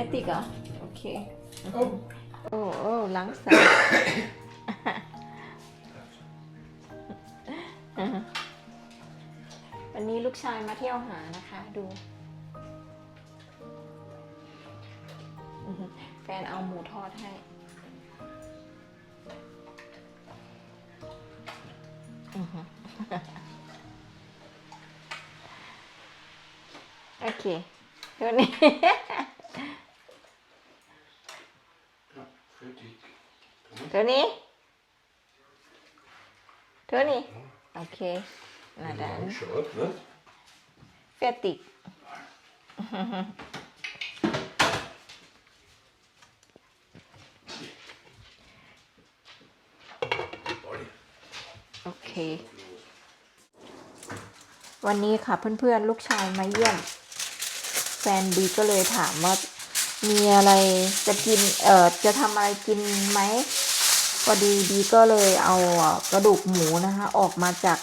อติกเหรอโอเค Oh, โอ้โอ้ล้างสายวันนี้ลูกชายมาเที่ยวหานะคะ ดูอื้อหือแฟนเอาหมูทอดให้อื้อหือโอเคเท่านี้ fertig. เท่านี้เท่านี้โอเคนาดาน Lang Schad, ne? fertig โอเค วันนี้ค่ะเพื่อนๆ ลูกชายมาเยี่ยม แฟนบีก็เลยถามว่า มีอะไรจะกิน เอ่อ จะทำอะไรกินไหม พอดีบีก็เลยเอากระดูกหมูนะคะ ออกมาจาก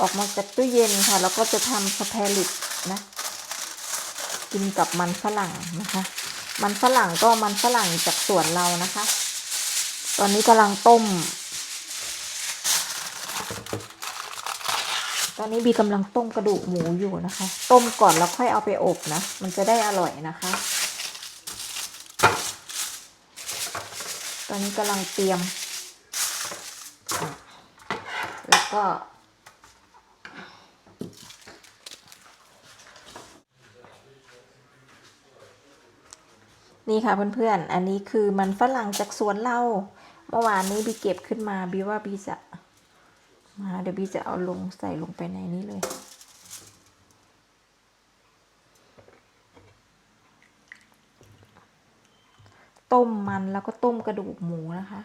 ออกมาจากตู้เย็นค่ะ แล้วก็จะทำสเปริตนะ กินกับมันฝรั่งนะคะ มันฝรั่งก็มันฝรั่งจากสวนเรานะคะ ตอนนี้กำลังต้ม ตอนนี้บีกำลังต้มกระดูกหมูอยู่นะคะ ต้มก่อนแล้วค่อยเอาไปอบนะ มันจะได้อร่อยนะคะ อนนี้กำลังเตรียม แล้วก็ นี่ค่ะเพื่อนๆ อันนี้คือมันฝรั่งจากสวนเรา เมื่อวานนี้บีเก็บขึ้นมาบีว่าบีจะ มาเดี๋ยวบีจะเอาลงใส่ลงไปในนี้เลย ต้มมันแล้วก็ต้มกระดูกหมูนะคะ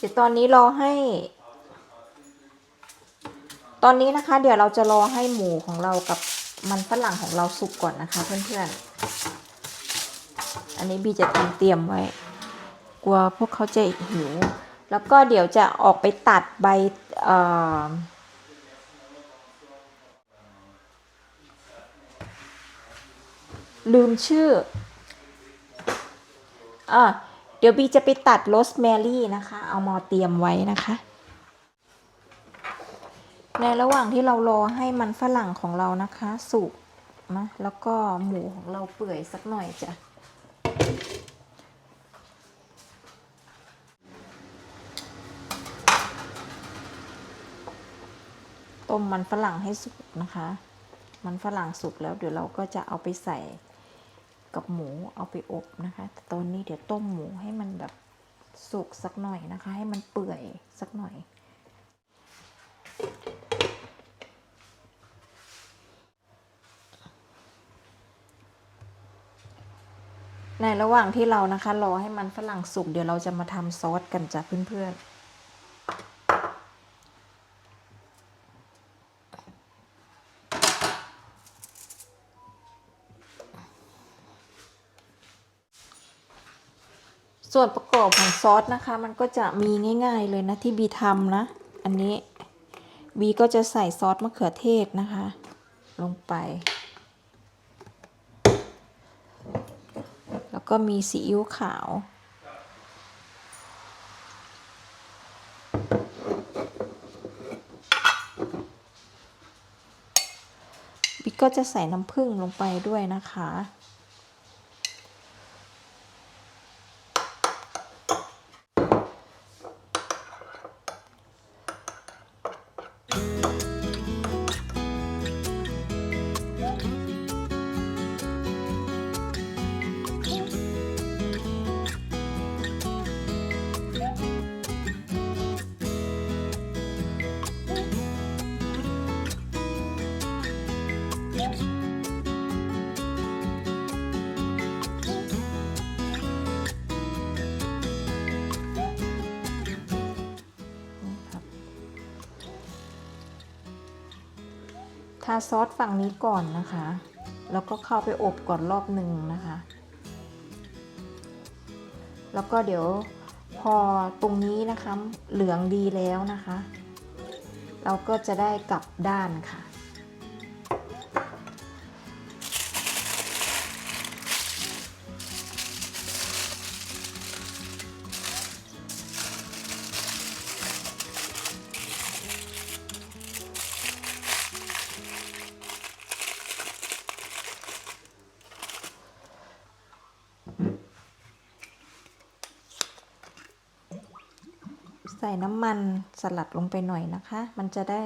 เดี๋ยวตอนนี้รอให้ ตอนนี้นะคะ เดี๋ยวเราจะรอให้หมูของเรากับมันฝรั่งของเราสุกก่อนนะคะ เพื่อนๆ อันนี้บีจะเตรียมเตรียมไว้ กลัวพวกเขาจะหิว แล้วก็เดี๋ยวจะออกไปตัดใบลืมชื่ออะ เดี๋ยวบีจะไปตัดโรสแมรี่นะคะ เอามาเตรียมไว้นะคะ ในระหว่างที่เรารอให้มันฝรั่งของเรานะคะ สุกนะแล้วก็หมูของเราเปื่อยสักหน่อยจ้ะต้มมันฝรั่งให้สุกนะคะ มันฝรั่งสุกแล้วเดี๋ยวเราก็จะเอาไปใส่ กับหมูเอาไปอบนะคะแต่ตอนนี้เดี๋ยวต้มหมูให้มันแบบสุกสักหน่อยนะคะ ให้มันเปื่อยสักหน่อย ในระหว่างที่เรานะคะรอให้มันฝรั่งสุกเดี๋ยวเราจะมาทำซอสกันจ้ะเพื่อนๆ ส่วนประกอบของซอสนะคะ มันก็จะมีง่ายๆเลยนะที่บีทำนะ อันนี้บีก็จะใส่ซอสมะเขือเทศนะคะ ลงไป แล้วก็มีซีอิ๊วขาว บิ๊กก็จะใส่น้ำผึ้งลงไปด้วยนะคะาซอสฝั่งนี้ก่อนนะคะ แล้วก็เข้าไปอบก่อนรอบหนึ่งนะคะ แล้วก็เดี๋ยวพอตรงนี้นะคะเหลืองดีแล้วนะคะ เราก็จะได้กลับด้านค่ะ ใส่น้ำมันสลัดลงไปหน่อยนะคะ มันจะได้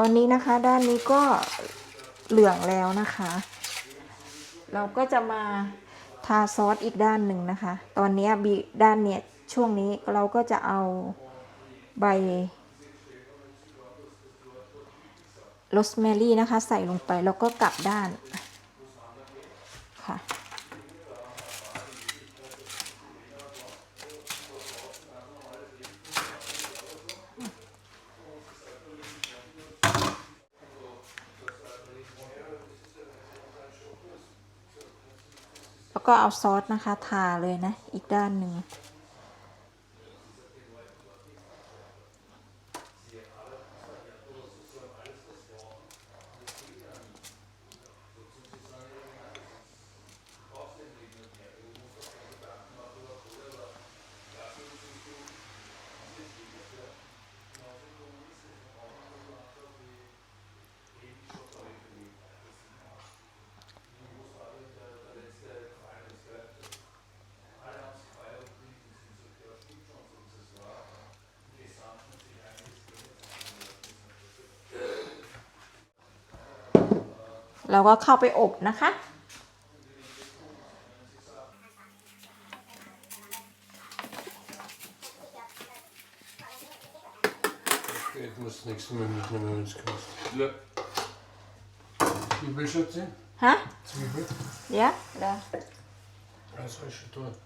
ตอนนี้นะคะด้านนี้ก็เหลืองแล้วนะคะ เราก็จะมาทาซอสอีกด้านหนึ่งนะคะ ตอนนี้บีด้านเนี้ยช่วงนี้เราก็จะเอาใบโรสแมรี่นะคะ ใส่ลงไปแล้วก็กลับด้าน ก็เอาซอสนะคะ ทาเลยนะ อีกด้านหนึ่ง เราก็เข้าไปอบนะคะ Ich muss das nächste Mal mitnehmen, wenn es kannst. Ja. Zwiebel schaut sie? ฮะ Zwiebel? เดี๋ยวเดี๋ยว Also ist schon da.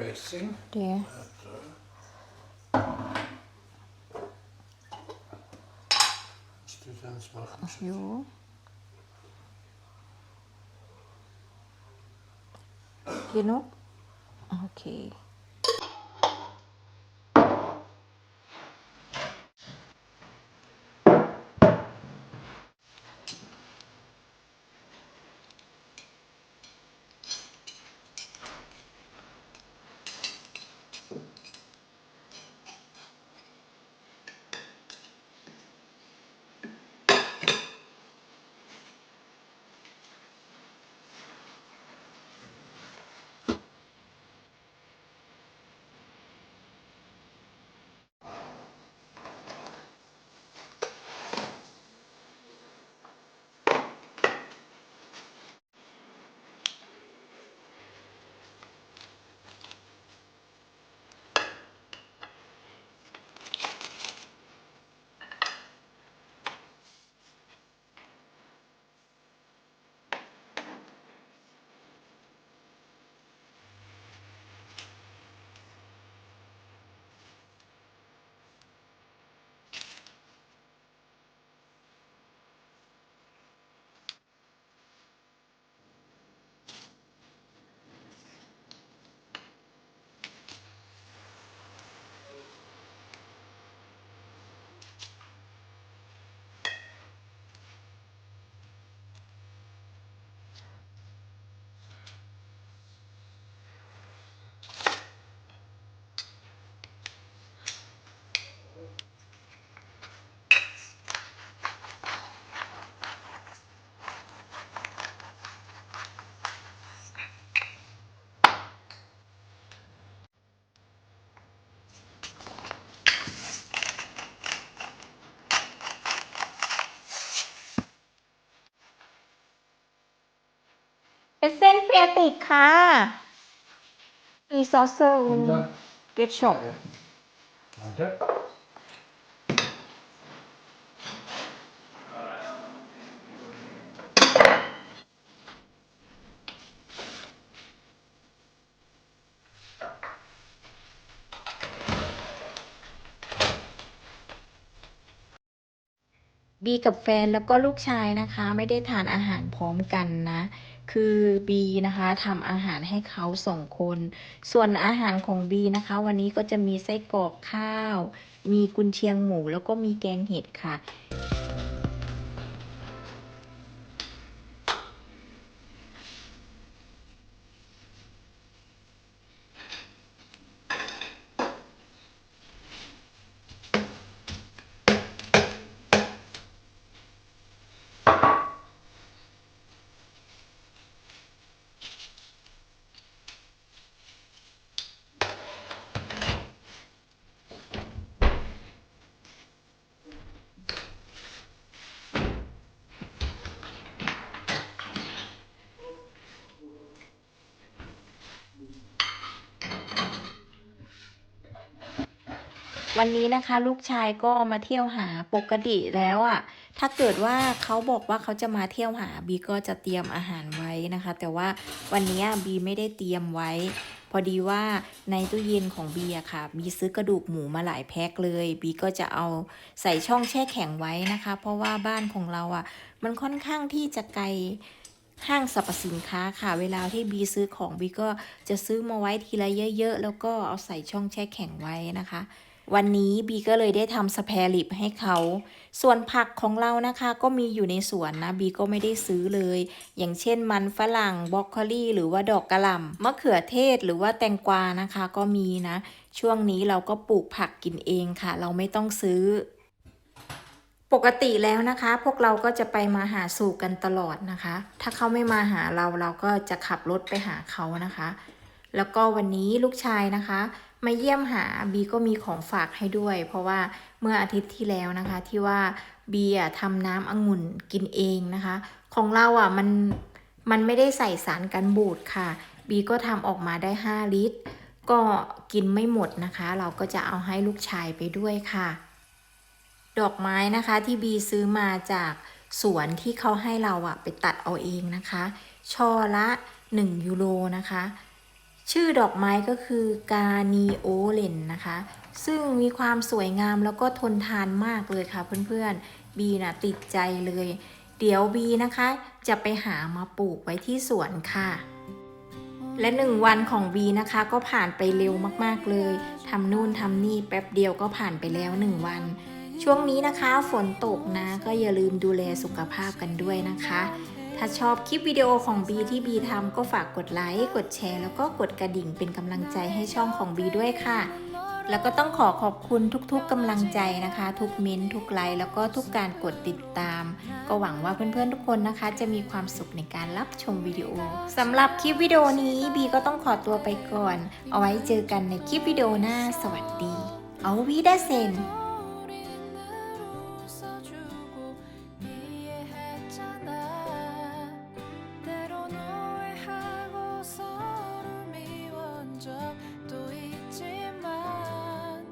Dressing. เดี๋ยว Was du sonst machen? อยู่กิ เคเอเซนเฟียติกค่ะมีซอสเซอร์อุน Da. เกตช็อป Danke. บีกับแฟนแล้วก็ลูกชายนะคะ ไม่ได้ทานอาหารพร้อมกันนะ คือบีนะคะทำอาหารให้เขาสองคน ส่วนอาหารของบีนะคะ วันนี้ก็จะมีไส้กรอกข้าว มีกุนเชียงหมูแล้วก็มีแกงเห็ดค่ะ วันนี้นะคะลูกชายก็มาเที่ยวหาปกติแล้วอะ่ะ ถ้าเกิดว่าเขาบอกว่าเขาจะมาเที่ยวหาบีก็จะเตรียมอาหารไว้นะคะ แต่ว่าวันนี้บีไม่ได้เตรียมไว้ พอดีว่าในตู้เย็นของบีอะค่ะบีซื้อกระดูกหมูมาหลายแพ็คเลยบีก็จะเอาใส่ช่องแช่แข็งไว้นะคะ เพราะว่าบ้านของเราอะ่ะ มันค่อนข้างที่จะไกลห้างสรรพสินค้าค่ะ เวลาที่บีซื้อของบีก็จะซื้อมาไว้ทีละเยอะๆ แล้วก็เอาใส่ช่องแช่แข็งไว้นะคะ วันนี้บีก็เลยได้ทำสแปรลิปให้เขา ส่วนผักของเรานะคะก็มีอยู่ในสวนนะบีก็ไม่ได้ซื้อเลย อย่างเช่นมันฝรั่งบรอกโคลีหรือว่าดอกกระหล่ำมะเขือเทศหรือว่าแตงกวานะคะก็มีนะ ช่วงนี้เราก็ปลูกผักกินเองค่ะ เราไม่ต้องซื้อปกติแล้วนะคะ พวกเราก็จะไปมาหาสู่กันตลอดนะคะ ถ้าเขาไม่มาหาเราเราก็จะขับรถไปหาเขานะคะ แล้วก็วันนี้ลูกชายนะคะ มาเยี่ยมหาบีก็มีของฝากให้ด้วย เพราะว่าเมื่ออาทิตย์ที่แล้วนะคะ ที่ว่าบีอะทำน้ำองุ่นกินเองนะคะ ของเราอะมันมันไม่ได้ใส่สารกันบูดค่ะ บีก็ทำออกมาได้ 5 ลิตร ก็กินไม่หมดนะคะ เราก็จะเอาให้ลูกชายไปด้วยค่ะ ดอกไม้นะคะที่บีซื้อมาจากสวนที่เขาให้เราอะไปตัดเอาเองนะคะ ช่อละ 1 ยูโรนะคะ ชื่อดอกไม้ก็คือกา n ีโอเลนนะคะ ซึ่งมีความสวยงามแล้วก็ทนทานมากเลยค่ะเพื่อนๆ บีนะติดใจเลย เดี๋ยวบีนะคะ จะไปหามาปลูกไว้ที่สวนค่ะและหนึ่งวันของบีนะคะก็ผ่านไปเร็วมากๆเลยทำนู่นทำนี่แป๊บเดียวก็ผ่านไปแล้วหนึ่งวัน ช่วงนี้นะคะฝนตกนะก็อย่าลืมดูแลสุขภาพกันด้วยนะคะ ถ้าชอบคลิปวิดีโอของบีที่บีทำก็ฝากกดไลค์ กดแชร์ แล้วก็กดกระดิ่งเป็นกำลังใจให้ช่องของบีด้วยค่ะ แล้วก็ต้องขอขอบคุณทุกๆกำลังใจนะคะ ทุกเม้นท์ทุกไลค์ แล้วก็ทุกการกดติดตาม ก็หวังว่าเพื่อนๆทุกคนนะคะ จะมีความสุขในการรับชมวิดีโอสำหรับคลิปวิดีโอนี้บีก็ต้องขอตัวไปก่อน เอาไว้เจอกันในคลิปวิดีโอหน้า สวัสดี เอาวีดาเซน